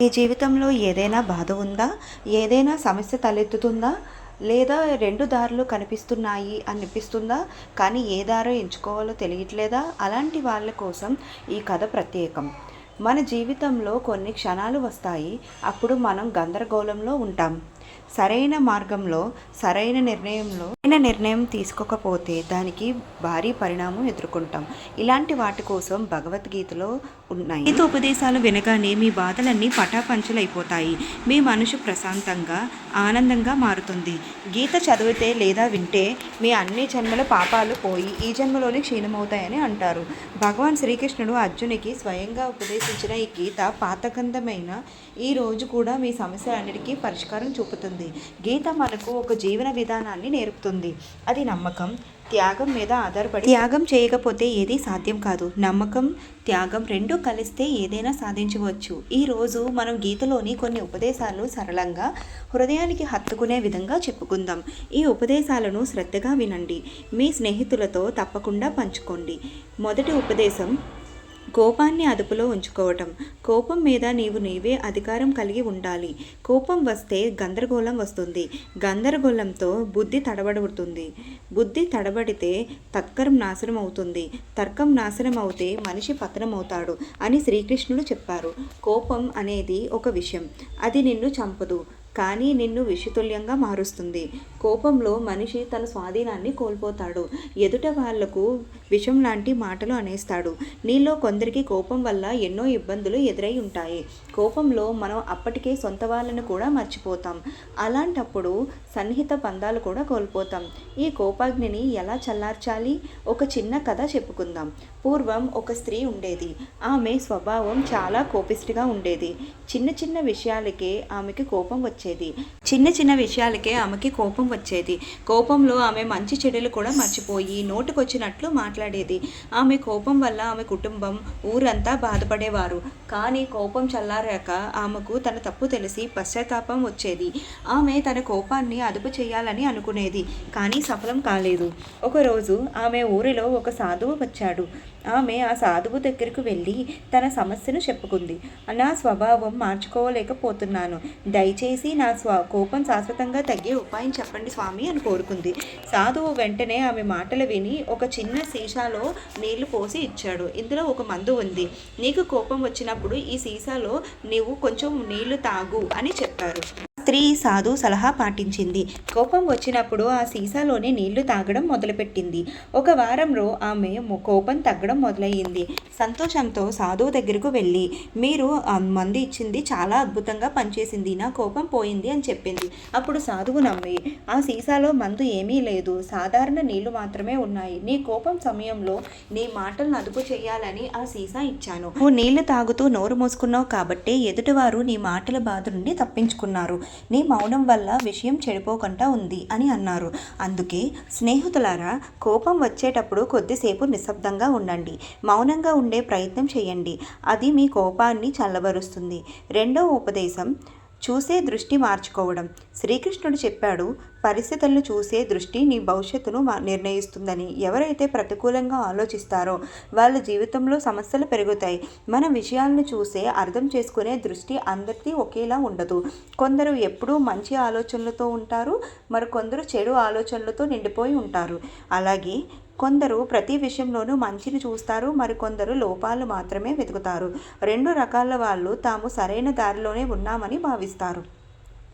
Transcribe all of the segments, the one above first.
మీ జీవితంలో ఏదైనా బాధ ఉందా? ఏదైనా సమస్య తలెత్తుతుందా? లేదా రెండు దారులు కనిపిస్తున్నాయి అనిపిస్తుందా? కానీ ఏ దారో ఎంచుకోవాలో తెలియట్లేదా? అలాంటి వాళ్ళ కోసం ఈ కథ ప్రత్యేకం. మన జీవితంలో కొన్ని క్షణాలు వస్తాయి. అప్పుడు మనం గందరగోళంలో ఉంటాం. సరైన మార్గంలో సరైన నిర్ణయంలో సరైన నిర్ణయం తీసుకోకపోతే దానికి భారీ పరిణామం ఎదుర్కొంటాం. ఇలాంటి వాటి కోసం భగవద్గీతలో ఉన్నాయి. గీత ఉపదేశాలు వినగానే మీ బాధలన్నీ పటాపంచలైపోతాయి. మీ మనసు ప్రశాంతంగా ఆనందంగా మారుతుంది. గీత చదివితే లేదా వింటే మీ అన్ని జన్మల పాపాలు పోయి ఈ జన్మలోనే క్షీణమవుతాయని అంటారు. భగవాన్ శ్రీకృష్ణుడు అర్జునికి స్వయంగా ఉపదేశించిన ఈ గీత పాతకందమైన ఈ రోజు కూడా మీ సమస్యలన్నిటికీ పరిష్కారం చూపుతుంది. గీత మనకు ఒక జీవన విధానాన్ని నేర్పుతుంది. అది నమ్మకం త్యాగం మీద ఆధారపడి త్యాగం చేయకపోతే ఏది సాధ్యం కాదు. నమ్మకం త్యాగం రెండూ కలిస్తే ఏదైనా సాధించవచ్చు. ఈరోజు మనం గీతలోని కొన్ని ఉపదేశాలు సరళంగా హృదయానికి హత్తుకునే విధంగా చెప్పుకుందాం. ఈ ఉపదేశాలను శ్రద్ధగా వినండి. మీ స్నేహితులతో తప్పకుండా పంచుకోండి. మొదటి ఉపదేశం కోపాన్ని అదుపులో ఉంచుకోవటం. కోపం మీద నీవు నీవే అధికారం కలిగి ఉండాలి. కోపం వస్తే గందరగోళం వస్తుంది. గందరగోళంతో బుద్ధి తడబడుతుంది. బుద్ధి తడబడితే తత్కరం నాశనం అవుతుంది తర్కం నాశనం అవుతే మనిషి పతనం అవుతాడు అని శ్రీకృష్ణుడు చెప్పారు. కోపం అనేది ఒక విషయం. అది నిన్ను చంపదు. కానీ నిన్ను విషతుల్యంగా మారుస్తుంది. కోపంలో మనిషి తన స్వాధీనాన్ని కోల్పోతాడు. ఎదుట వాళ్ళకు విషం లాంటి మాటలు అనేస్తాడు. నీలో కొందరికి కోపం వల్ల ఎన్నో ఇబ్బందులు ఎదురై ఉంటాయి. కోపంలో మనం అప్పటికే సొంత వాళ్ళని కూడా మర్చిపోతాం. అలాంటప్పుడు సన్నిహిత బంధాలు కూడా కోల్పోతాం. ఈ కోపాగ్నిని ఎలా చల్లార్చాలి? ఒక చిన్న కథ చెప్పుకుందాం. పూర్వం ఒక స్త్రీ ఉండేది. ఆమె స్వభావం చాలా కోపిష్టిగా ఉండేది. చిన్న చిన్న విషయాలకే ఆమెకి కోపం వచ్చేది. చిన్న చిన్న విషయాలకే ఆమెకి కోపం వచ్చేది. కోపంలో ఆమె మంచి చెడులు కూడా మర్చిపోయి నోటుకొచ్చినట్లు మాట్లాడేది. ఆమె కోపం వల్ల ఆమె కుటుంబం ఊరంతా బాధపడేవారు. కానీ కోపం చల్లారాక ఆమెకు తన తప్పు తెలిసి పశ్చాత్తాపం వచ్చేది. ఆమె తన కోపాన్ని అదుపు చేయాలని అనుకునేది కానీ సఫలం కాలేదు. ఒకరోజు ఆమె ఊరిలో ఒక సాధువు వచ్చాడు. ఆమె ఆ సాధువు దగ్గరకు వెళ్ళి తన సమస్యను చెప్పుకుంది. నా స్వభావం మార్చుకోలేకపోతున్నాను. దయచేసి నా స్వ కోపం శాశ్వతంగా తగ్గే ఉపాయం చెప్పండి స్వామి అని కోరుకుంది. సాధువు వెంటనే ఆమె మాటలు విని ఒక చిన్న సీసాలో నీళ్ళు పోసి ఇచ్చాడు. ఇందులో ఒక మందు ఉంది. నీకు కోపం వచ్చినప్పుడు ఈ సీసాలో నీవు కొంచెం నీళ్ళు తాగు అని చెప్పారు. స్త్రీ సాధు సలహా పాటించింది. కోపం వచ్చినప్పుడు ఆ సీసాలోనే నీళ్ళు తాగడం మొదలుపెట్టింది. ఒక వారంలో ఆమె కోపం తగ్గడం మొదలయ్యింది. సంతోషంతో సాధువు దగ్గరకు వెళ్ళి మీరు మందు ఇచ్చింది చాలా అద్భుతంగా పనిచేసింది. నా కోపం పోయింది అని చెప్పింది. అప్పుడు సాధువు నమ్మి ఆ సీసాలో మందు ఏమీ లేదు. సాధారణ నీళ్ళు మాత్రమే ఉన్నాయి. నీ కోపం సమయంలో నీ మాటలను అదుపు చేయాలని ఆ సీసా ఇచ్చాను. నువ్వు నీళ్ళు తాగుతూ నోరు మూసుకున్నావు కాబట్టి ఎదుటివారు నీ మాటల బాధ నుండి తప్పించుకున్నారు. నీ మౌనం వల్ల విషయం చెడిపోకుండా ఉంది అని అన్నారు. అందుకే స్నేహితులారా కోపం వచ్చేటప్పుడు కొద్దిసేపు నిశ్శబ్దంగా ఉండండి. మౌనంగా ఉండే ప్రయత్నం చేయండి. అది మీ కోపాన్ని చల్లబరుస్తుంది. రెండో ఉపదేశం చూసే దృష్టి మార్చుకోవడం. శ్రీకృష్ణుడు చెప్పాడు పరిస్థితులను చూసే దృష్టి నీ భవిష్యత్తును మా- నిర్ణయిస్తుందని. ఎవరైతే ప్రతికూలంగా ఆలోచిస్తారో వాళ్ళ జీవితంలో సమస్యలు పెరుగుతాయి. మన విషయాలను చూసే అర్థం చేసుకునే దృష్టి అందరికీ ఒకేలా ఉండదు. కొందరు ఎప్పుడూ మంచి ఆలోచనలతో ఉంటారు మరికొందరు చెడు ఆలోచనలతో నిండిపోయి ఉంటారు. అలాగే కొందరు ప్రతి విషయంలోనూ మంచిని చూస్తారు మరికొందరు లోపాలు మాత్రమే వెతుకుతారు. రెండు రకాల వాళ్ళు తాము సరైన దారిలోనే ఉన్నామని భావిస్తారు.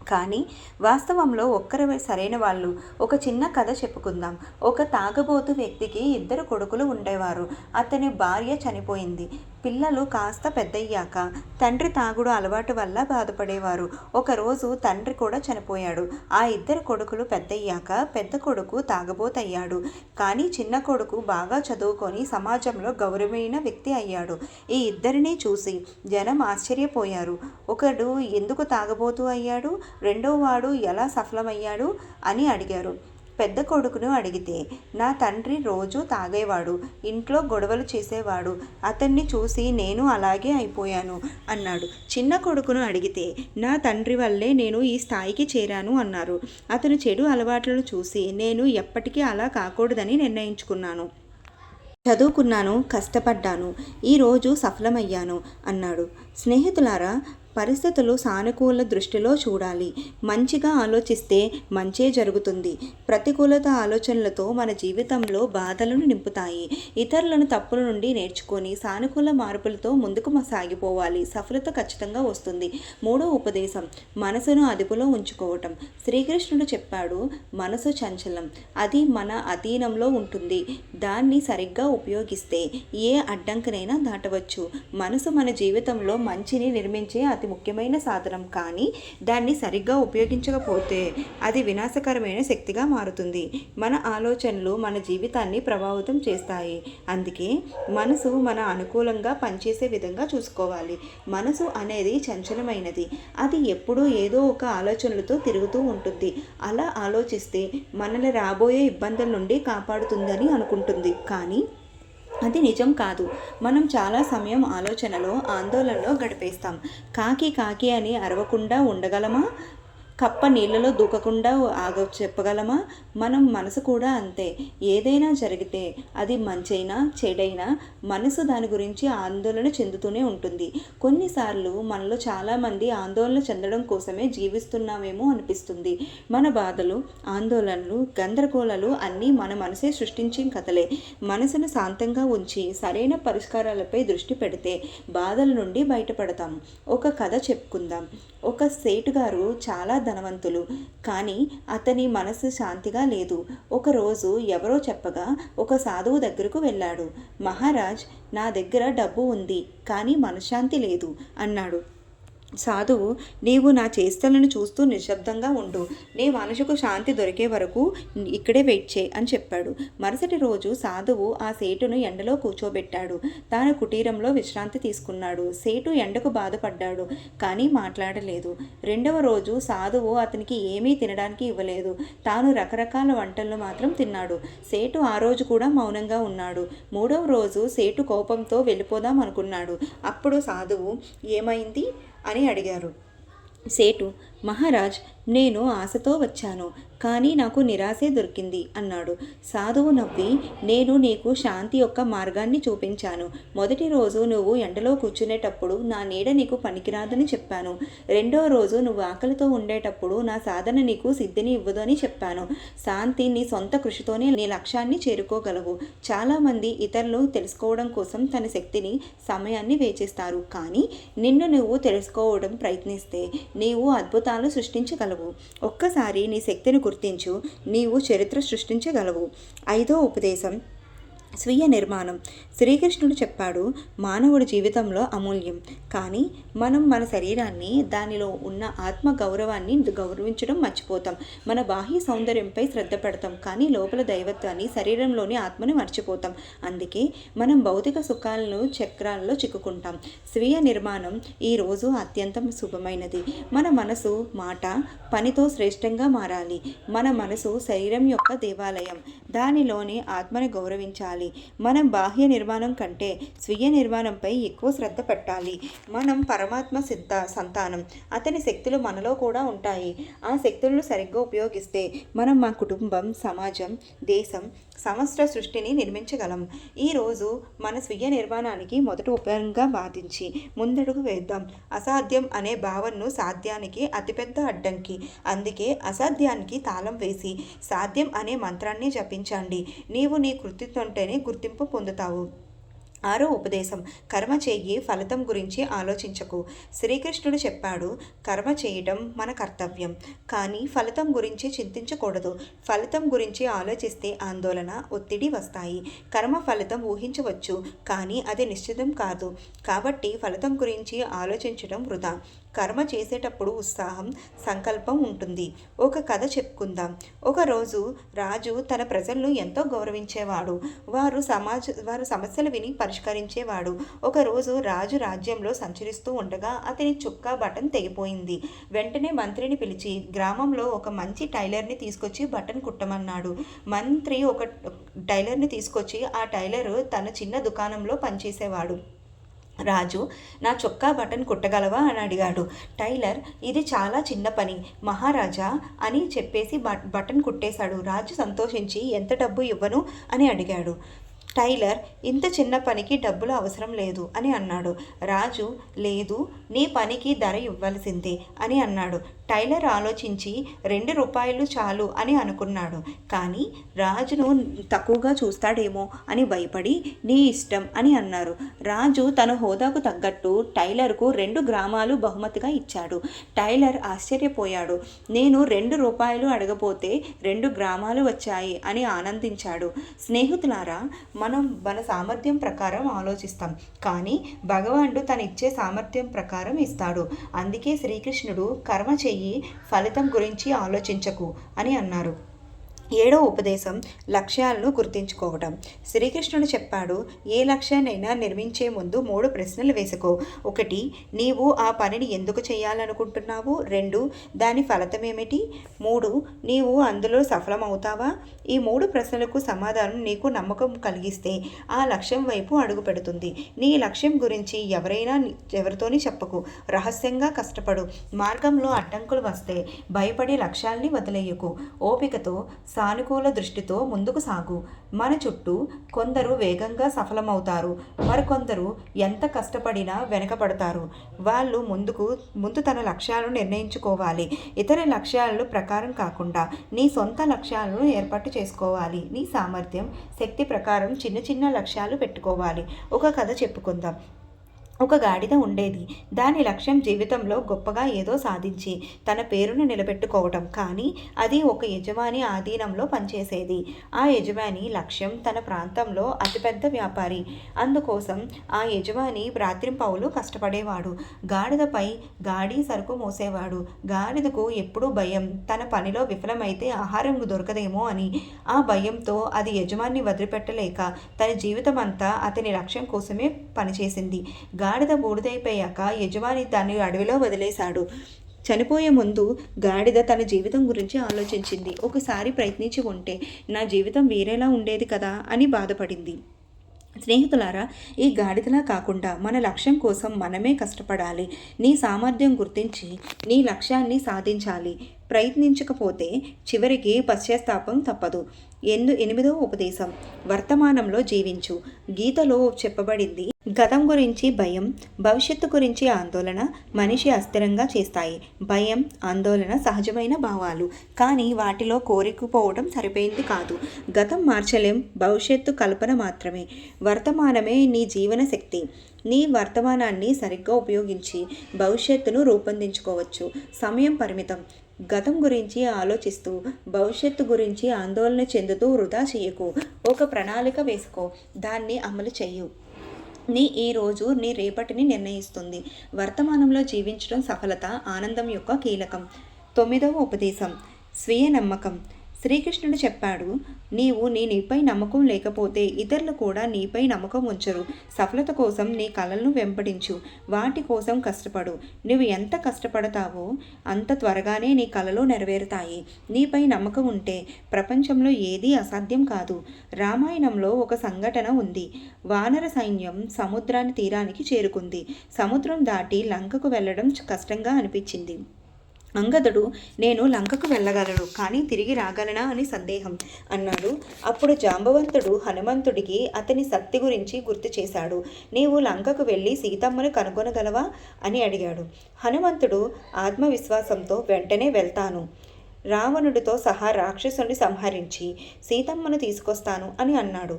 కానీ వాస్తవంలో ఒక్కరు సరైన వాళ్ళు. ఒక చిన్న కథ చెప్పుకుందాం. ఒక తాగబోతు వ్యక్తికి ఇద్దరు కొడుకులు ఉండేవారు. అతని భార్య చనిపోయింది. పిల్లలు కాస్త పెద్దయ్యాక తండ్రి తాగుడు అలవాటు వల్ల బాధపడేవారు. ఒకరోజు తండ్రి కూడా చనిపోయాడు. ఆ ఇద్దరు కొడుకులు పెద్దయ్యాక పెద్ద కొడుకు తాగబోతయ్యాడు. కానీ చిన్న కొడుకు బాగా చదువుకొని సమాజంలో గౌరవమైన వ్యక్తి అయ్యాడు. ఈ ఇద్దరిని చూసి జనం ఆశ్చర్యపోయారు. ఒకడు ఎందుకు తాగబోతూ అయ్యాడు? రెండో వాడు ఎలా సఫలమయ్యాడు అని అడిగారు. పెద్ద కొడుకును అడిగితే నా తండ్రి రోజు తాగేవాడు ఇంట్లో గొడవలు చేసేవాడు అతన్ని చూసి నేను అలాగే అయిపోయాను అన్నాడు. చిన్న కొడుకును అడిగితే నా తండ్రి వల్లే నేను ఈ స్థాయికి చేరాను అన్నారు. అతను చెడు అలవాట్లను చూసి నేను ఎప్పటికీ అలా కాకూడదని నిర్ణయించుకున్నాను. చదువుకున్నాను కష్టపడ్డాను ఈరోజు సఫలమయ్యాను అన్నాడు. స్నేహితులారా పరిస్థితులు సానుకూల దృష్టిలో చూడాలి. మంచిగా ఆలోచిస్తే మంచే జరుగుతుంది. ప్రతికూలత ఆలోచనలతో మన జీవితంలో బాధలను నింపుతాయి. ఇతరులను తప్పుల నుండి నేర్చుకొని సానుకూల మార్పులతో ముందుకు సాగిపోవాలి. సఫలత ఖచ్చితంగా వస్తుంది. మూడో ఉపదేశం. మనసును అదుపులో ఉంచుకోవటం. శ్రీకృష్ణుడు చెప్పాడు మనసు చంచలం. అది మన అధీనంలో ఉంటుంది. దాన్ని సరిగ్గా ఉపయోగిస్తే ఏ అడ్డంకినైనా దాటవచ్చు. మనసు మన జీవితంలో మంచిని నిర్మించే అతి ముఖ్యమైన సాధనం. కానీ దాన్ని సరిగ్గా ఉపయోగించకపోతే అది వినాశకరమైన శక్తిగా మారుతుంది. మన ఆలోచనలు మన జీవితాన్ని ప్రభావితం చేస్తాయి. అందుకే మనసు మన అనుకూలంగా పనిచేసే విధంగా చూసుకోవాలి. మనసు అనేది చంచలమైనది. అది ఎప్పుడూ ఏదో ఒక ఆలోచనలతో తిరుగుతూ ఉంటుంది. అలా ఆలోచిస్తే మనల్ని రాబోయే ఇబ్బందుల నుండి కాపాడుతుందని అనుకుంటుంది. కానీ అది నిజం కాదు. మనం చాలా సమయం ఆలోచనలో ఆందోళనలో గడిపేస్తాం. కాకి కాకి అని అరవకుండా ఉండగలమా? కప్ప నీళ్ళలో దూకకుండా ఆగ చెప్పగలమా? మనం మనసు కూడా అంతే. ఏదైనా జరిగితే అది మంచైనా చెడైనా మనసు దాని గురించి ఆందోళన చెందుతూనే ఉంటుంది. కొన్నిసార్లు మనలో చాలామంది ఆందోళన చెందడం కోసమే జీవిస్తున్నామేమో అనిపిస్తుంది. మన బాధలు ఆందోళనలు గందరగోళాలు అన్నీ మన మనసే సృష్టించిన కథలే. మనసును శాంతంగా ఉంచి సరైన పరిష్కారాలపై దృష్టి పెడితే బాధల నుండి బయటపడతాం. ఒక కథ చెప్పుకుందాం. ఒక సేటు గారు చాలా ధనవంతులు. కానీ అతని మనసు శాంతిగా లేదు. ఒకరోజు ఎవరో చెప్పగా ఒక సాధువు దగ్గరకు వెళ్ళాడు. మహారాజ్ నా దగ్గర డబ్బు ఉంది కానీ మనశ్శాంతి లేదు అన్నాడు. సాధువు నీవు నా చేష్టలను చూస్తూ నిశ్శబ్దంగా ఉండు. నీ మనసుకు శాంతి దొరికే వరకు ఇక్కడే వెయిట్ చేయి అని చెప్పాడు. మరుసటి రోజు సాధువు ఆ సేటును ఎండలో కూర్చోబెట్టాడు. తాను కుటీరంలో విశ్రాంతి తీసుకున్నాడు. సేటు ఎండకు బాధపడ్డాడు కానీ మాట్లాడలేదు. రెండవ రోజు సాధువు అతనికి ఏమీ తినడానికి ఇవ్వలేదు. తాను రకరకాల వంటలను మాత్రం తిన్నాడు. సేటు ఆ రోజు కూడా మౌనంగా ఉన్నాడు. మూడవ రోజు సేటు కోపంతో వెళ్ళిపోదాం అనుకున్నాడు. అప్పుడు సాధువు ఏమైంది? అని అడిగారు. సేటు మహారాజ్ నేను ఆశతో వచ్చాను కానీ నాకు నిరాశే దొరికింది అన్నాడు. సాధువు నవ్వి నేను నీకు శాంతి యొక్క మార్గాన్ని చూపించాను. మొదటి రోజు నువ్వు ఎండలో కూర్చునేటప్పుడు నా నీడ నీకు పనికిరాదని చెప్పాను. రెండో రోజు నువ్వు ఆకలితో ఉండేటప్పుడు నా సాధన నీకు సిద్ధిని ఇవ్వదు అని చెప్పాను. శాంతి నీ సొంత కృషితోనే నీ లక్ష్యాన్ని చేరుకోగలవు. చాలామంది ఇతరులు తెలుసుకోవడం కోసం తన శక్తిని సమయాన్ని వేచిస్తారు. కానీ నిన్ను నువ్వు తెలుసుకోవడం ప్రయత్నిస్తే నీవు అద్భుతాలు సృష్టించగలవు. ఒక్కసారి నీ శక్తిని గుర్తించు. నీవు చరిత్ర సృష్టించగలవు. ఐదో ఉపదేశం. స్వీయ నిర్మాణం. శ్రీకృష్ణుడు చెప్పాడు మానవుడి జీవితంలో అమూల్యం. కానీ మనం మన శరీరాన్ని దానిలో ఉన్న ఆత్మ గౌరవాన్ని గౌరవించడం మర్చిపోతాం. మన బాహ్య సౌందర్యంపై శ్రద్ధ పెడతాం. కానీ లోపల దైవత్వాన్ని శరీరంలోని ఆత్మని మర్చిపోతాం. అందుకే మనం భౌతిక సుఖాలను చక్రాల్లో చిక్కుకుంటాం. స్వీయ నిర్మాణం ఈరోజు అత్యంత శుభమైనది. మన మనసు మాట పనితో శ్రేష్టంగా మారాలి. మన మనసు శరీరం యొక్క దేవాలయం. దానిలోని ఆత్మని గౌరవించాలి. మనం బాహ్య నిర్మాణం కంటే స్వీయ నిర్మాణంపై ఎక్కువ శ్రద్ధ పెట్టాలి. మనం పరమాత్మ సిద్ధ సంతానం. అతని శక్తులు మనలో కూడా ఉంటాయి. ఆ శక్తులను సరిగ్గా ఉపయోగిస్తే మనం మా కుటుంబం సమాజం దేశం సమస్త సృష్టిని నిర్మించగలం. ఈరోజు మన స్వీయ నిర్మాణానికి మొదటి ఉపయోగంగా వాదించి ముందడుగు వేద్దాం. అసాధ్యం అనే భావనను సాధ్యానికి అతిపెద్ద అడ్డంకి. అందుకే అసాధ్యానికి తాళం వేసి సాధ్యం అనే మంత్రాన్ని జపించండి. నీవు నీ కృతిత్వంటేనే గుర్తింపు పొందుతావు. ఆరో ఉపదేశం కర్మ చెయ్యి ఫలితం గురించి ఆలోచించకు. శ్రీకృష్ణుడు చెప్పాడు కర్మ చేయడం మన కర్తవ్యం కానీ ఫలితం గురించి చింతించకూడదు. ఫలితం గురించి ఆలోచిస్తే ఆందోళన ఒత్తిడి వస్తాయి. కర్మ ఫలితం ఊహించవచ్చు కానీ అది నిశ్చితం కాదు. కాబట్టి ఫలితం గురించి ఆలోచించడం వృధా. కర్మ చేసేటప్పుడు ఉత్సాహం సంకల్పం ఉంటుంది. ఒక కథ చెప్పుకుందాం. ఒకరోజు రాజు తన ప్రజలను ఎంతో గౌరవించేవాడు. వారు సమాజ వారు సమస్యలు విని పరిష్కరించేవాడు. ఒకరోజు రాజు రాజ్యంలో సంచరిస్తూ ఉండగా అతని చుక్కా బటన్ తెగిపోయింది. వెంటనే మంత్రిని పిలిచి గ్రామంలో ఒక మంచి టైలర్ని తీసుకొచ్చి బటన్ కుట్టమన్నాడు. మంత్రి ఒక టైలర్ని తీసుకొచ్చి ఆ టైలర్ తన చిన్న దుకాణంలో పనిచేసేవాడు. రాజు నా చొక్కా బటన్ కుట్టగలవా? అని అడిగాడు. టైలర్ ఇది చాలా చిన్న పని. మహారాజా అని చెప్పేసి బట్ బటన్ కుట్టేశాడు. రాజు సంతోషించి ఎంత డబ్బు ఇవ్వను? అని అడిగాడు. టైలర్ ఇంత చిన్న పనికి డబ్బులు అవసరం లేదు అని అన్నాడు. రాజు లేదు నీ పనికి ధర ఇవ్వాల్సిందే అని అన్నాడు. టైలర్ ఆలోచించి రెండు రూపాయలు చాలు అని అనుకున్నాడు. కానీ రాజును తక్కువగా చూస్తాడేమో అని భయపడి నీ ఇష్టం అని అన్నారు. రాజు తన హోదాకు తగ్గట్టు టైలర్కు రెండు గ్రామాలు బహుమతిగా ఇచ్చాడు. టైలర్ ఆశ్చర్యపోయాడు. నేను రెండు రూపాయలు అడగపోతే రెండు గ్రామాలు వచ్చాయి అని ఆనందించాడు. స్నేహితులారా మనం మన సామర్థ్యం ప్రకారం ఆలోచిస్తాం. కానీ భగవానుడు తను ఇచ్చే సామర్థ్యం ప్రకారం ఇస్తాడు. అందుకే శ్రీకృష్ణుడు కర్మ చెయ్యి ఫలితం గురించి ఆలోచించకు అని అన్నారు. ఏడో ఉపదేశం లక్ష్యాలను గుర్తించుకోవటం. శ్రీకృష్ణుడు చెప్పాడు ఏ లక్ష్యాన్నైనా నిర్మించే ముందు మూడు ప్రశ్నలు వేసుకో. ఒకటి నీవు ఆ పనిని ఎందుకు చేయాలనుకుంటున్నావు? రెండు దాని ఫలితం ఏమిటి? మూడు నీవు అందులో సఫలమవుతావా? ఈ మూడు ప్రశ్నలకు సమాధానం నీకు నమ్మకం కలిగిస్తే ఆ లక్ష్యం వైపు అడుగు పెడుతుంది. నీ లక్ష్యం గురించి ఎవరైనా ఎవరితోని చెప్పకు. రహస్యంగా కష్టపడు. మార్గంలో అడ్డంకులు వస్తే భయపడి లక్ష్యాల్ని వదిలేయకు. ఓపికతో సానుకూల దృష్టితో ముందుకు సాగు. మన చుట్టూ కొందరు వేగంగా సఫలమవుతారు. మరికొందరు ఎంత కష్టపడినా వెనకపడతారు వాళ్ళు ముందుకు ముందు తన లక్ష్యాలను నిర్ణయించుకోవాలి. ఇతర లక్ష్యాలను ప్రకారం కాకుండా నీ సొంత లక్ష్యాలను ఏర్పాటు చేసుకోవాలి. నీ సామర్థ్యం శక్తి ప్రకారం చిన్న చిన్న లక్ష్యాలు పెట్టుకోవాలి. ఒక కథ చెప్పుకుందాం. ఒక గాడిద ఉండేది. దాని లక్ష్యం జీవితంలో గొప్పగా ఏదో సాధించి తన పేరును నిలబెట్టుకోవటం. కానీ అది ఒక యజమాని ఆధీనంలో పనిచేసేది. ఆ యజమాని లక్ష్యం తన ప్రాంతంలో అతిపెద్ద వ్యాపారి. అందుకోసం ఆ యజమాని రాత్రింపవులు కష్టపడేవాడు. గాడిదపై గాడి సరుకు మోసేవాడు. గాడిదకు ఎప్పుడూ భయం తన పనిలో విఫలమైతే ఆహారం దొరకదేమో అని. ఆ భయంతో అది యజమాని వదిలిపెట్టలేక తన జీవితం అంతా అతని లక్ష్యం కోసమే పనిచేసింది. గాడిద బూడిదైపోయాక యజమాని దాన్ని అడవిలో వదిలేశాడు. చనిపోయే ముందు గాడిద తన జీవితం గురించి ఆలోచించింది. ఒకసారి ప్రయత్నించి ఉంటే నా జీవితం వేరేలా ఉండేది కదా అని బాధపడింది. స్నేహితులారా ఈ గాడిదలా కాకుండా మన లక్ష్యం కోసం మనమే కష్టపడాలి. నీ సామర్థ్యం గుర్తించి నీ లక్ష్యాన్ని సాధించాలి. ప్రయత్నించకపోతే చివరికి పశ్చాత్తాపం తప్పదు. ఎందు ఎనిమిదో ఉపదేశం. వర్తమానంలో జీవించు. గీతలో చెప్పబడింది గతం గురించి భయం భవిష్యత్తు గురించి ఆందోళన మనిషి అస్థిరంగా చేస్తాయి. భయం ఆందోళన సహజమైన భావాలు. కానీ వాటిలో కోరికపోవడం సరిపోయింది కాదు. గతం మార్చలేం భవిష్యత్తు కల్పన మాత్రమే. వర్తమానమే నీ జీవన శక్తి. నీ వర్తమానాన్ని సరిగ్గా ఉపయోగించి భవిష్యత్తును రూపొందించుకోవచ్చు. సమయం పరిమితం. గతం గురించి ఆలోచిస్తూ భవిష్యత్తు గురించి ఆందోళన చెందుతూ వృధా చేయకు. ఒక ప్రణాళిక వేసుకో. దాన్ని అమలు చెయ్యు. నీ ఈ రోజు నీ రేపటిని నిర్ణయిస్తుంది. వర్తమానంలో జీవించడం సఫలత ఆనందం యొక్క కీలకం. తొమ్మిదవ ఉపదేశం. స్వీయ నమ్మకం. శ్రీకృష్ణుడు చెప్పాడు నీవు నీ నీపై నమ్మకం లేకపోతే ఇతరులు కూడా నీపై నమ్మకం ఉంచరు. సఫలత కోసం నీ కళలను వెంపడించు వాటి కోసం కష్టపడు. నువ్వు ఎంత కష్టపడతావో అంత త్వరగానే నీ కళలు నెరవేరుతాయి. నీపై నమ్మకం ఉంటే ప్రపంచంలో ఏదీ అసాధ్యం కాదు. రామాయణంలో ఒక సంఘటన ఉంది. వానర సైన్యం సముద్రాన్ని తీరానికి చేరుకుంది. సముద్రం దాటి లంకకు వెళ్ళడం కష్టంగా అనిపించింది. అంగదుడు నేను లంకకు వెళ్ళగలను కానీ తిరిగి రాగలనా? అని సందేహం అన్నాడు. అప్పుడు జాంబవంతుడు హనుమంతుడికి అతని శక్తి గురించి గుర్తు చేశాడు. నీవు లంకకు వెళ్ళి సీతమ్మను కనుగొనగలవా? అని అడిగాడు. హనుమంతుడు ఆత్మవిశ్వాసంతో వెంటనే వెళ్తాను. రావణుడితో సహా రాక్షసుని సంహరించి సీతమ్మను తీసుకొస్తాను అని అన్నాడు.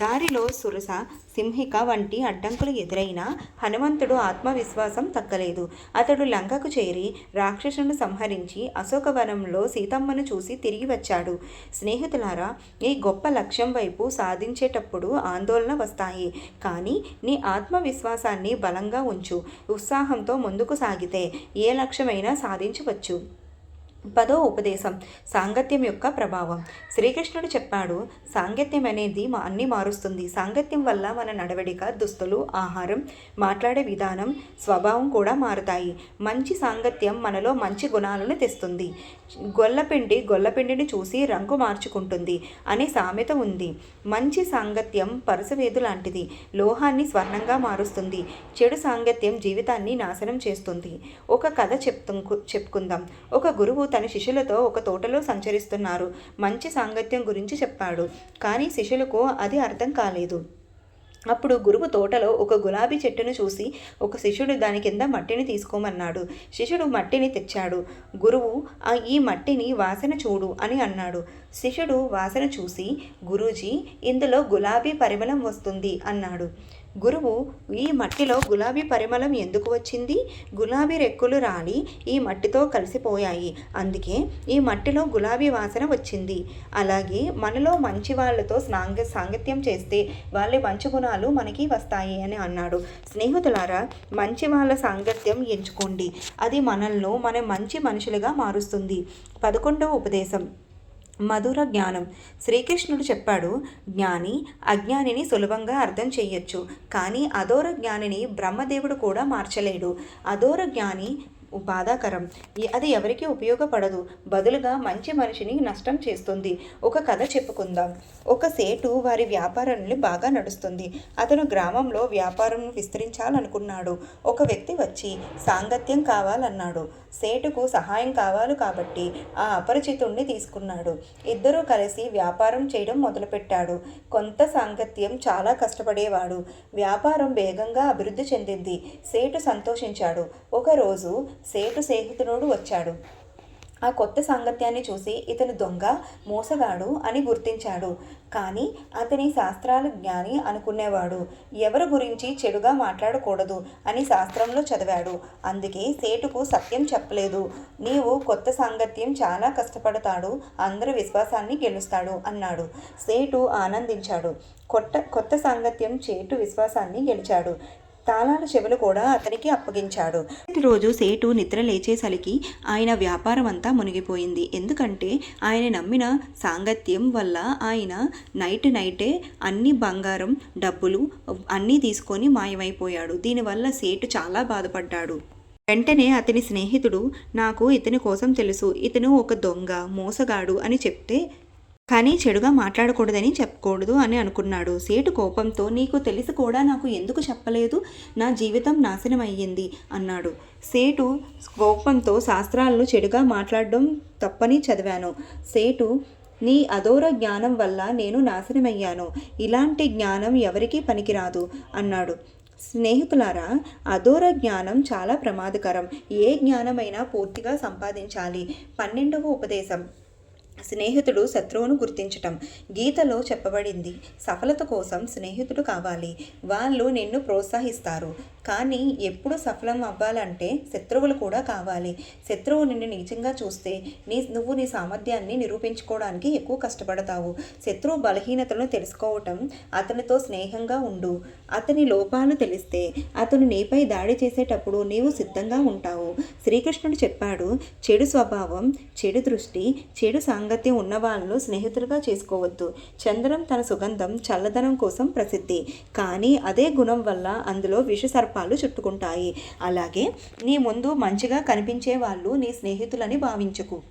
దారిలో సురస సింహిక వంటి అడ్డంకులు ఎదురైనా హనుమంతుడు ఆత్మవిశ్వాసం తగ్గలేదు అతడు లంకకు చేరి రాక్షసును సంహరించి అశోకవనంలో సీతమ్మను చూసి తిరిగి వచ్చాడు. స్నేహితులారా ఈ గొప్ప లక్ష్యం వైపు సాధించేటప్పుడు ఆందోళన వస్తాయి. కానీ నీ ఆత్మవిశ్వాసాన్ని బలంగా ఉంచు. ఉత్సాహంతో ముందుకు సాగితే ఏ లక్ష్యమైనా సాధించవచ్చు. పదో ఉపదేశం సాంగత్యం యొక్క ప్రభావం. శ్రీకృష్ణుడు చెప్పాడు సాంగత్యం అనేది మా అన్ని మారుస్తుంది. సాంగత్యం వల్ల మన నడవడిక దుస్తులు ఆహారం మాట్లాడే విధానం స్వభావం కూడా మారుతాయి. మంచి సాంగత్యం మనలో మంచి గుణాలను తెస్తుంది. గొల్లపిండి గొల్లపిండిని చూసి రంగు మార్చుకుంటుంది అనే సామెత ఉంది. మంచి సాంగత్యం పరుసవేదు లాంటిది. లోహాన్ని స్వర్ణంగా మారుస్తుంది. చెడు సాంగత్యం జీవితాన్ని నాశనం చేస్తుంది. ఒక కథ చెప్తు చెప్పుకుందాం. ఒక గురువు తన శిష్యులతో ఒక తోటలో సంచరిస్తున్నారు. మంచి సాంగత్యం గురించి చెప్పాడు. కానీ శిష్యులకు అది అర్థం కాలేదు. అప్పుడు గురువు తోటలో ఒక గులాబీ చెట్టును చూసి ఒక శిష్యుడు దాని కింద మట్టిని తీసుకోమన్నాడు. శిష్యుడు మట్టిని తెచ్చాడు. గురువు "ఆ ఈ మట్టిని వాసన చూడు అని అన్నాడు. శిష్యుడు వాసన చూసి గురూజీ ఇందులో గులాబీ పరిమళం వస్తుంది అన్నాడు. గురువు ఈ మట్టిలో గులాబీ పరిమళం ఎందుకు వచ్చింది? గులాబీ రెక్కులు రాలి ఈ మట్టితో కలిసిపోయాయి. అందుకే ఈ మట్టిలో గులాబీ వాసన వచ్చింది. అలాగే మనలో మంచి వాళ్ళతో సాంగ సాంగత్యం చేస్తే వాళ్ళ మంచి గుణాలు మనకి వస్తాయి అని అన్నాడు. స్నేహితులారా మంచి వాళ్ళ సాంగత్యం ఎంచుకోండి. అది మనల్ని మన మంచి మనుషులుగా మారుస్తుంది. పదకొండవ ఉపదేశం. మధుర జ్ఞానం. శ్రీకృష్ణుడు చెప్పాడు జ్ఞాని అజ్ఞానిని సులభంగా అర్థం చేయొచ్చు కానీ అధోర జ్ఞానిని బ్రహ్మదేవుడు కూడా మార్చలేడు. అధోర జ్ఞాని బాధాకరం. అది ఎవరికీ ఉపయోగపడదు. బదులుగా మంచి మనిషిని నష్టం చేస్తుంది. ఒక కథ చెప్పుకుందాం. ఒక సేటు వారి వ్యాపారాన్ని బాగా నడుస్తుంది. అతను గ్రామంలో వ్యాపారం విస్తరించాలనుకున్నాడు. ఒక వ్యక్తి వచ్చి సాంగత్యం కావాలన్నాడు. సేటుకు సహాయం కావాలి కాబట్టి ఆ అపరిచితుణ్ణి తీసుకున్నాడు. ఇద్దరూ కలిసి వ్యాపారం చేయడం మొదలుపెట్టాడు. కొంత సాంగత్యం చాలా కష్టపడేవాడు. వ్యాపారం వేగంగా అభివృద్ధి చెందింది. సేటు సంతోషించాడు. ఒకరోజు సేటు స్నేహితుడు వచ్చాడు. ఆ కొత్త సాంగత్యాన్ని చూసి ఇతను దొంగ మోసగాడు అని గుర్తించాడు. కానీ అతని శాస్త్రాల జ్ఞాని అనుకునేవాడు. ఎవరి గురించి చెడుగా మాట్లాడకూడదు అని శాస్త్రంలో చదివాడు. అందుకే సేటుకు సత్యం చెప్పలేదు. నీవు కొత్త సాంగత్యం చాలా కష్టపడతాడు అందరి విశ్వాసాన్ని గెలుస్తాడు అన్నాడు. సేటు ఆనందించాడు. కొత్త కొత్త సాంగత్యం చేటు విశ్వాసాన్ని గెలిచాడు. తాళాల చెవులు కూడా అతనికి అప్పగించాడు. రోజు సేటు నిద్ర లేచేసరికి ఆయన వ్యాపారం అంతా మునిగిపోయింది. ఎందుకంటే ఆయన నమ్మిన సాంగత్యం వల్ల ఆయన నైట్ నైటే అన్ని బంగారం డబ్బులు అన్నీ తీసుకొని మాయమైపోయాడు. దీనివల్ల సేటు చాలా బాధపడ్డాడు. వెంటనే అతని స్నేహితుడు నాకు ఇతని కోసం తెలుసు. ఇతను ఒక దొంగ మోసగాడు అని చెప్తే కానీ చెడుగా మాట్లాడకూడదని చెప్పకూడదు అని అనుకున్నాడు. సేటు కోపంతో నీకు తెలిసి కూడా నాకు ఎందుకు చెప్పలేదు? నా జీవితం నాశనం అయ్యింది అన్నాడు. సేటు కోపంతో శాస్త్రాలను చెడుగా మాట్లాడడం తప్పని చదివాను. సేటు నీ అదోర జ్ఞానం వల్ల నేను నాశనమయ్యాను. ఇలాంటి జ్ఞానం ఎవరికీ పనికిరాదు అన్నాడు. స్నేహితులారా అధోర జ్ఞానం చాలా ప్రమాదకరం. ఏ జ్ఞానమైనా పూర్తిగా సంపాదించాలి. పన్నెండవ ఉపదేశం. స్నేహితుడు శత్రువును గుర్తించటం. గీతలో చెప్పబడింది సఫలత కోసం స్నేహితుడు కావాలి. వాళ్ళు నిన్ను ప్రోత్సహిస్తారు. కానీ ఎప్పుడు సఫలం అవ్వాలంటే శత్రువులు కూడా కావాలి. శత్రువు నిన్ను నిజంగా చూస్తే నీ నువ్వు నీ సామర్థ్యాన్ని నిరూపించుకోవడానికి ఎక్కువ కష్టపడతావు. శత్రువు బలహీనతలను తెలుసుకోవటం అతనితో స్నేహంగా ఉండు. అతని లోపాలు తెలిస్తే అతను నీపై దాడి చేసేటప్పుడు నీవు సిద్ధంగా ఉంటావు. శ్రీకృష్ణుడు చెప్పాడు చెడు స్వభావం చెడు దృష్టి చెడు సాంగ ఉన్న ఉన్నవాళ్ళు స్నేహితులుగా చేసుకోవద్దు. చంద్రం తన సుగంధం చల్లదనం కోసం ప్రసిద్ధి. కానీ అదే గుణం వల్ల అందులో విష సర్పాలు చుట్టుకుంటాయి. అలాగే నీ ముందు మంచిగా కనిపించే వాళ్ళు నీ స్నేహితులని భావించుకు.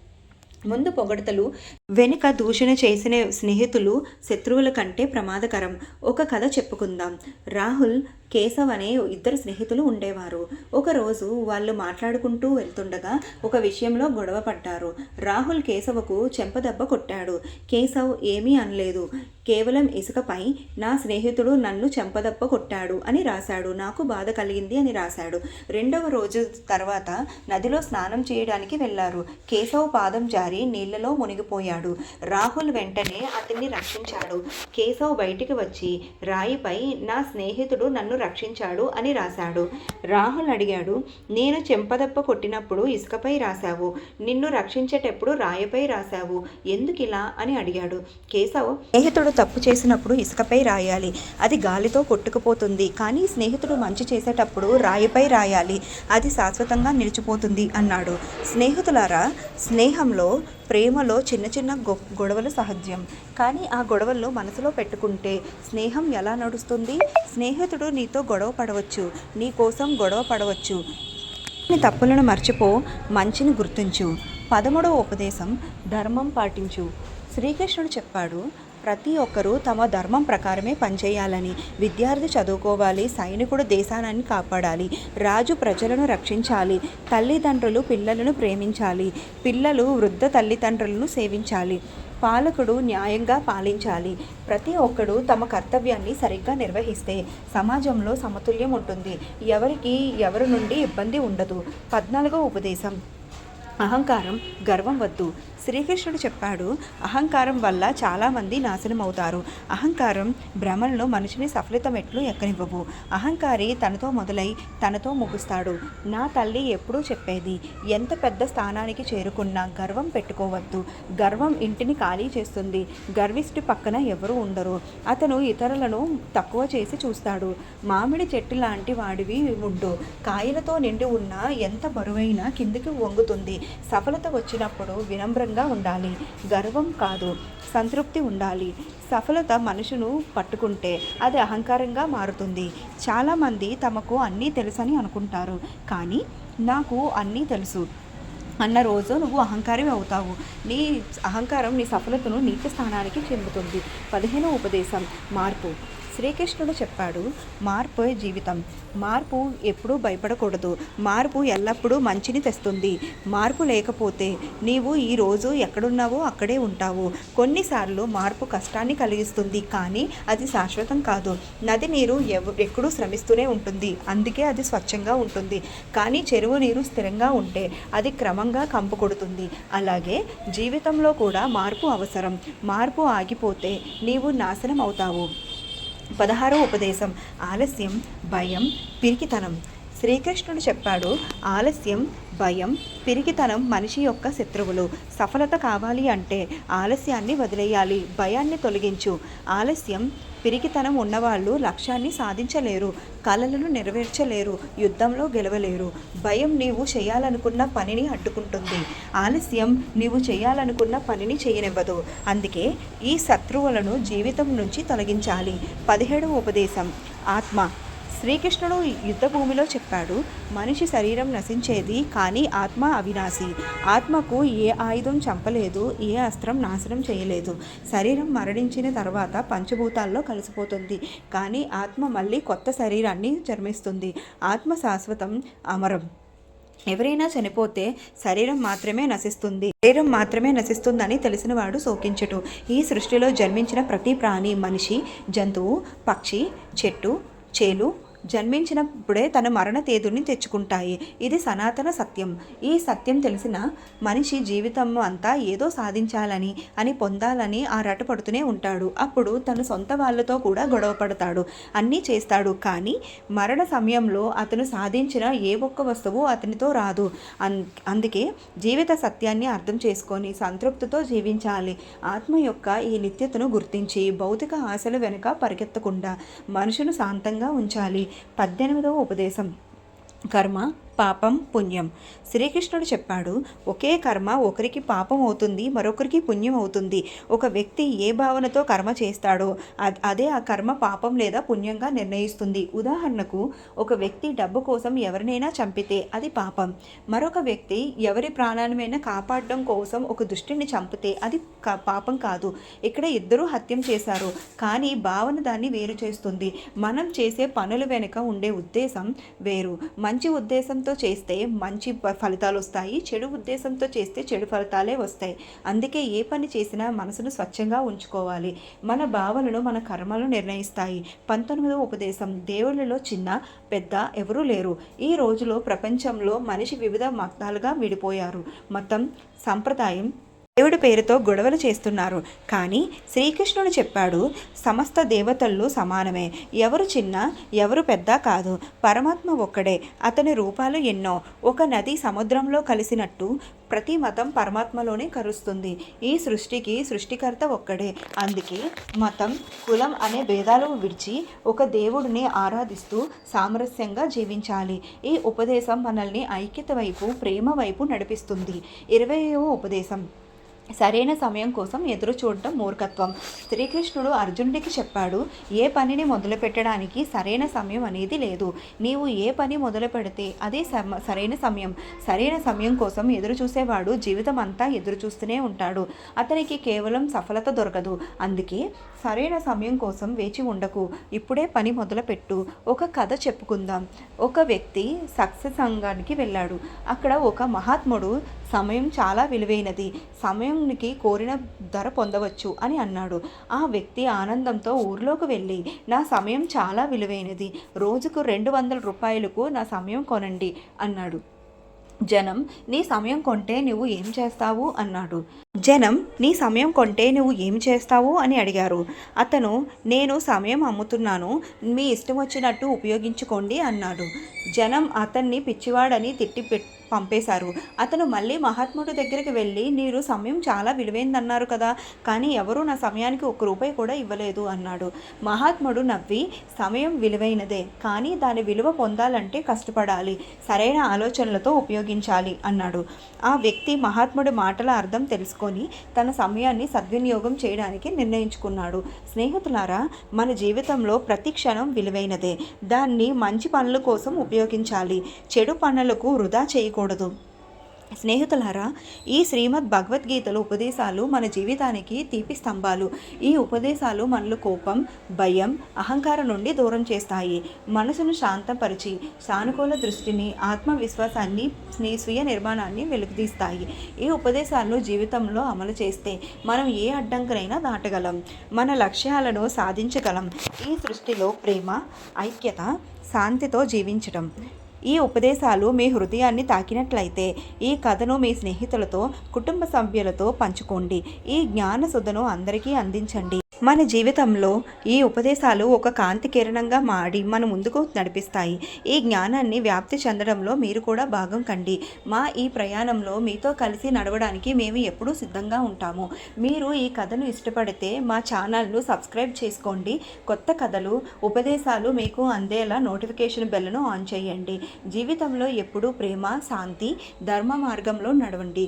ముందు పొగడతలు వెనుక దూషణ చేసిన స్నేహితులు శత్రువుల కంటే ప్రమాదకరం. ఒక కథ చెప్పుకుందాం. రాహుల్ కేశవ్ అనే ఇద్దరు స్నేహితులు ఉండేవారు. ఒకరోజు వాళ్ళు మాట్లాడుకుంటూ వెళ్తుండగా ఒక విషయంలో గొడవ పడ్డారు. రాహుల్ కేశవకు చెంపదెబ్బ కొట్టాడు. కేశవ్ ఏమీ అనలేదు. కేవలం ఇసుకపై నా స్నేహితుడు నన్ను చెంపదెబ్బ కొట్టాడు అని రాశాడు. నాకు బాధ కలిగింది అని రాశాడు. రెండవ రోజు తర్వాత నదిలో స్నానం చేయడానికి వెళ్ళారు. కేశవ్ పాదం జారి నీళ్ళలో మునిగిపోయాడు. రాహుల్ వెంటనే అతన్ని రక్షించాడు. కేశవ్ బయటికి వచ్చి రాయిపై నా స్నేహితుడు నన్ను రక్షించాడు అని రాశాడు. రాహుల్ అడిగాడు నేను చెంపదప్ప కొట్టినప్పుడు ఇసుకపై రాశావు. నిన్ను రక్షించేటప్పుడు రాయిపై రాశావు. ఎందుకిలా? అని అడిగాడు. కేశవ్ స్నేహితుడు తప్పు చేసినప్పుడు ఇసుకపై రాయాలి. అది గాలితో కొట్టుకుపోతుంది. కానీ స్నేహితుడు మంచి చేసేటప్పుడు రాయిపై రాయాలి. అది శాశ్వతంగా నిలిచిపోతుంది అన్నాడు. స్నేహితులారా స్నేహంలో ప్రేమలో చిన్న చిన్న గొ గొడవలు సహజం. కానీ ఆ గొడవలను మనసులో పెట్టుకుంటే స్నేహం ఎలా నడుస్తుంది? స్నేహితుడు నీతో గొడవ పడవచ్చు. నీ కోసం గొడవ పడవచ్చు. నీ తప్పులను మర్చిపో మంచిని గుర్తించు. పదమూడవ ఉపదేశం ధర్మం పాటించు. శ్రీకృష్ణుడు చెప్పాడు ప్రతి ఒక్కరూ తమ ధర్మం ప్రకారమే పనిచేయాలని విద్యార్థి చదువుకోవాలి సైనికుడు దేశాన్ని కాపాడాలి రాజు ప్రజలను రక్షించాలి తల్లిదండ్రులు పిల్లలను ప్రేమించాలి పిల్లలు వృద్ధ తల్లిదండ్రులను సేవించాలి పాలకుడు న్యాయంగా పాలించాలి. ప్రతి ఒక్కడు తమ కర్తవ్యాన్ని సరిగ్గా నిర్వహిస్తే సమాజంలో సమతుల్యం ఉంటుంది. ఎవరికి ఎవరి నుండి ఇబ్బంది ఉండదు. పద్నాలుగో ఉపదేశం. అహంకారం గర్వం వద్దు. శ్రీకృష్ణుడు చెప్పాడు అహంకారం వల్ల చాలామంది నాశనం అవుతారు అహంకారం భ్రమల్లో మనిషిని సఫలితమెట్లు ఎక్కనివ్వవు. అహంకారి తనతో మొదలై తనతో ముగుస్తాడు. నా తల్లి ఎప్పుడూ చెప్పేది ఎంత పెద్ద స్థానానికి చేరుకున్నా గర్వం పెట్టుకోవద్దు. గర్వం ఇంటిని ఖాళీ చేస్తుంది. గర్విష్టి పక్కన ఎవరు ఉండరు. అతను ఇతరులను తక్కువ చేసి చూస్తాడు. మామిడి చెట్టు లాంటి వాడివి ఉండు. కాయలతో నిండి ఉన్న ఎంత బరువైనా కిందికి వంగుతుంది. సఫలత వచ్చినప్పుడు వినమ్రంగా ఉండాలి. గర్వం కాదు సంతృప్తి ఉండాలి. సఫలత మనుషును పట్టుకుంటే అది అహంకారంగా మారుతుంది. చాలామంది తమకు అన్నీ తెలుసని అనుకుంటారు. కానీ నాకు అన్నీ తెలుసు. అన్న రోజు నువ్వు అహంకారం అవుతావు. నీ అహంకారం నీ సఫలతను నీచ స్థానానికి చెందుతుంది. పదిహేనో ఉపదేశం మార్పు. శ్రీకృష్ణుడు చెప్పాడు మార్పు జీవితం? మార్పు ఎప్పుడూ భయపడకూడదు. మార్పు ఎల్లప్పుడూ మంచిని తెస్తుంది. మార్పు లేకపోతే నీవు ఈ రోజు ఎక్కడున్నావో అక్కడే ఉంటావు. కొన్నిసార్లు మార్పు కష్టాన్ని కలిగిస్తుంది కానీ అది శాశ్వతం కాదు. నది నీరు ఎవ ఎక్కడూ శ్రమిస్తూనే ఉంటుంది. అందుకే అది స్వచ్ఛంగా ఉంటుంది. కానీ చెరువు నీరు స్థిరంగా ఉంటే అది క్రమంగా కంపు కొడుతుంది. అలాగే జీవితంలో కూడా మార్పు అవసరం. మార్పు ఆగిపోతే నీవు నాశనం అవుతావు. పదహారో ఉపదేశం. ఆలస్యం భయం పిరికితనం. శ్రీకృష్ణుడు చెప్పాడు ఆలస్యం భయం పిరికితనం మనిషి యొక్క శత్రువులు. సఫలత కావాలి అంటే ఆలస్యాన్ని వదిలేయాలి భయాన్ని తొలగించు. ఆలస్యం పిరికితనం ఉన్నవాళ్ళు లక్ష్యాన్ని సాధించలేరు కలలను నెరవేర్చలేరు యుద్ధంలో గెలవలేరు. భయం నీవు చేయాలనుకున్న పనిని అడ్డుకుంటుంది. ఆలస్యం నీవు చేయాలనుకున్న పనిని చేయనివ్వదు. అందుకే ఈ శత్రువులను జీవితం నుంచి తొలగించాలి. పదిహేడవ ఉపదేశం. ఆత్మ శ్రీకృష్ణుడు యుద్ధభూమిలో చెప్పాడు మనిషి శరీరం నశించేది కానీ ఆత్మ అవినాశి. ఆత్మకు ఏ ఆయుధం చంపలేదు ఏ అస్త్రం నాశనం చేయలేదు. శరీరం మరణించిన తర్వాత పంచభూతాల్లో కలిసిపోతుంది. కానీ ఆత్మ మళ్ళీ కొత్త శరీరాన్ని జన్మిస్తుంది. ఆత్మ శాశ్వతం అమరం. ఎవరైనా చనిపోతే శరీరం మాత్రమే నశిస్తుంది. శరీరం మాత్రమే నశిస్తుందని తెలిసినవాడు శోకించటు. ఈ సృష్టిలో జన్మించిన ప్రతి ప్రాణి మనిషి జంతువు పక్షి చెట్టు చేలు జన్మించినప్పుడే తన మరణ తేదీని తెచ్చుకుంటాయి. ఇది సనాతన సత్యం. ఈ సత్యం తెలిసిన మనిషి జీవితం అంతా ఏదో సాధించాలని అని పొందాలని ఆ రటపడుతూనే ఉంటాడు. అప్పుడు తన సొంత వాళ్ళతో కూడా గొడవ పడతాడు. అన్నీ చేస్తాడు. కానీ మరణ సమయంలో అతను సాధించిన ఏ ఒక్క వస్తువు అతనితో రాదు. అన్ అందుకే జీవిత సత్యాన్ని అర్థం చేసుకొని సంతృప్తితో జీవించాలి. ఆత్మ యొక్క ఈ నిత్యతను గుర్తించి భౌతిక ఆశల వెనుక పరిగెత్తకుండా మనుషును శాంతంగా ఉంచాలి. పద్దెనిమిదవ ఉపదేశం. కర్మ పాపం పుణ్యం. శ్రీకృష్ణుడు చెప్పాడు ఒకే కర్మ ఒకరికి పాపం అవుతుంది మరొకరికి పుణ్యం అవుతుంది. ఒక వ్యక్తి ఏ భావనతో కర్మ చేస్తాడో అదే ఆ కర్మ పాపం లేదా పుణ్యంగా నిర్ణయిస్తుంది. ఉదాహరణకు ఒక వ్యక్తి డబ్బు కోసం ఎవరినైనా చంపితే అది పాపం. మరొక వ్యక్తి ఎవరి ప్రాణాలమైనా కాపాడడం కోసం ఒక దుష్టిని చంపితే అది పాపం కాదు. ఇక్కడ ఇద్దరూ హత్యం చేశారు. కానీ భావన దాన్ని వేరు చేస్తుంది. మనం చేసే పనుల వెనుక ఉండే ఉద్దేశం వేరు. మంచి ఉద్దేశంతో చేస్తే మంచి ఫలితాలు వస్తాయి. చెడు ఉద్దేశంతో చేస్తే చెడు ఫలితాలే వస్తాయి. అందుకే ఏ పని చేసినా మనసును స్వచ్ఛంగా ఉంచుకోవాలి. మన భావనలు మన కర్మలు నిర్ణయిస్తాయి. పంతొమ్మిదవ ఉపదేశం దేవుళ్ళలో చిన్న పెద్ద ఎవరూ లేరు. ఈ రోజులో ప్రపంచంలో మనిషి వివిధ మతాలుగా విడిపోయారు. మతం సంప్రదాయం దేవుడి పేరుతో గొడవలు చేస్తున్నారు. కానీ శ్రీకృష్ణుడు చెప్పాడు సమస్త దేవతల్లో సమానమే. ఎవరు చిన్న ఎవరు పెద్ద కాదు. పరమాత్మ ఒక్కడే. అతని రూపాలు ఎన్నో. ఒక నది సముద్రంలో కలిసినట్టు ప్రతి మతం పరమాత్మలోనే కరుస్తుంది. ఈ సృష్టికి సృష్టికర్త ఒక్కడే. అందుకే మతం కులం అనే భేదాలు విడిచి ఒక దేవుడిని ఆరాధిస్తూ సామరస్యంగా జీవించాలి. ఈ ఉపదేశం మనల్ని ఐక్యత వైపు ప్రేమ వైపు నడిపిస్తుంది. ఇరవయో ఉపదేశం. సరైన సమయం కోసం ఎదురు చూడటం మూర్ఖత్వం. శ్రీకృష్ణుడు అర్జునుడికి చెప్పాడు ఏ పనిని మొదలు పెట్టడానికి సరైన సమయం అనేది లేదు. నీవు ఏ పని మొదలు పెడితే అదే సమ సరైన సమయం. సరైన సమయం కోసం ఎదురు చూసేవాడు జీవితం అంతా ఎదురు చూస్తూనే ఉంటాడు. అతనికి కేవలం సఫలత దొరకదు. అందుకే సరైన సమయం కోసం వేచి ఉండకు. ఇప్పుడే పని మొదలుపెట్టు. ఒక కథ చెప్పుకుందాం. ఒక వ్యక్తి సక్సెస్ సంఘానికి వెళ్ళాడు. అక్కడ ఒక మహాత్ముడు సమయం చాలా విలువైనది. సమయంకి కోరిన ధర పొందవచ్చు అని అన్నాడు. ఆ వ్యక్తి ఆనందంతో ఊర్లోకి వెళ్ళి నా సమయం చాలా విలువైనది. రోజుకు రెండు వందల రూపాయలకు నా సమయం కొనండి అన్నాడు. జనం నీ సమయం కొంటే నువ్వు ఏం చేస్తావు? అన్నాడు. జనం నీ సమయం కొంటే నువ్వు ఏం చేస్తావు? అని అడిగారు. అతను నేను సమయం అమ్ముతున్నాను మీ ఇష్టం వచ్చినట్టు ఉపయోగించుకోండి అన్నాడు. జనం అతన్ని పిచ్చివాడని తిట్టి పంపేశారు. అతను మళ్ళీ మహాత్ముడి దగ్గరికి వెళ్ళి మీరు సమయం చాలా విలువైందన్నారు కదా కానీ ఎవరూ నా సమయానికి ఒక్క రూపాయి కూడా ఇవ్వలేదు అన్నాడు. మహాత్ముడు నవ్వి సమయం విలువైనదే కానీ దాని విలువ పొందాలంటే కష్టపడాలి సరైన ఆలోచనలతో ఉపయోగించాలి అన్నాడు. ఆ వ్యక్తి మహాత్ముడి మాటల అర్థం తెలుసుకొని తన సమయాన్ని సద్వినియోగం చేయడానికి నిర్ణయించుకున్నాడు. స్నేహితులారా మన జీవితంలో ప్రతి క్షణం విలువైనదే దాన్ని మంచి పనుల కోసం ఉపయోగించాలి చెడు పనులకు వృధా చేయకూడదు స్నేహితులారా ఈ శ్రీమద్ భగవద్గీతల ఉపదేశాలు మన జీవితానికి తీపి స్తంభాలు. ఈ ఉపదేశాలు మనలో కోపం భయం అహంకారం నుండి దూరం చేస్తాయి. మనసును శాంతపరిచి సానుకూల దృష్టిని ఆత్మవిశ్వాసాన్ని స్నే- స్వీయ నిర్మాణాన్ని వెలుగుదీస్తాయి ఈ ఉపదేశాలను జీవితంలో అమలు చేస్తే మనం ఏ అడ్డంకునైనా దాటగలం. మన లక్ష్యాలను సాధించగలం. ఈ సృష్టిలో ప్రేమ ఐక్యత శాంతితో జీవించటం. ఈ ఉపదేశాలు మీ హృదయాన్ని తాకినట్లయితే ఈ కథను మీ స్నేహితులతో కుటుంబ సభ్యులతో పంచుకోండి. ఈ జ్ఞాన సుధను అందరికీ అందించండి. మన జీవితంలో ఈ ఉపదేశాలు ఒక కాంతి కిరణంగా మాడి మన ముందుకు నడిపిస్తాయి. ఈ జ్ఞానాన్ని వ్యాప్తి చెందడంలో మీరు కూడా భాగం కండి. మా ఈ ప్రయాణంలో మీతో కలిసి నడవడానికి మేము ఎప్పుడూ సిద్ధంగా ఉంటాము. మీరు ఈ కథను ఇష్టపడితే మా ఛానల్ను సబ్స్క్రైబ్ చేసుకోండి. కొత్త కథలు ఉపదేశాలు మీకు అందేలా నోటిఫికేషన్ బెల్లను ఆన్ చేయండి. జీవితంలో ఎప్పుడూ ప్రేమ శాంతి ధర్మ మార్గంలో నడవండి.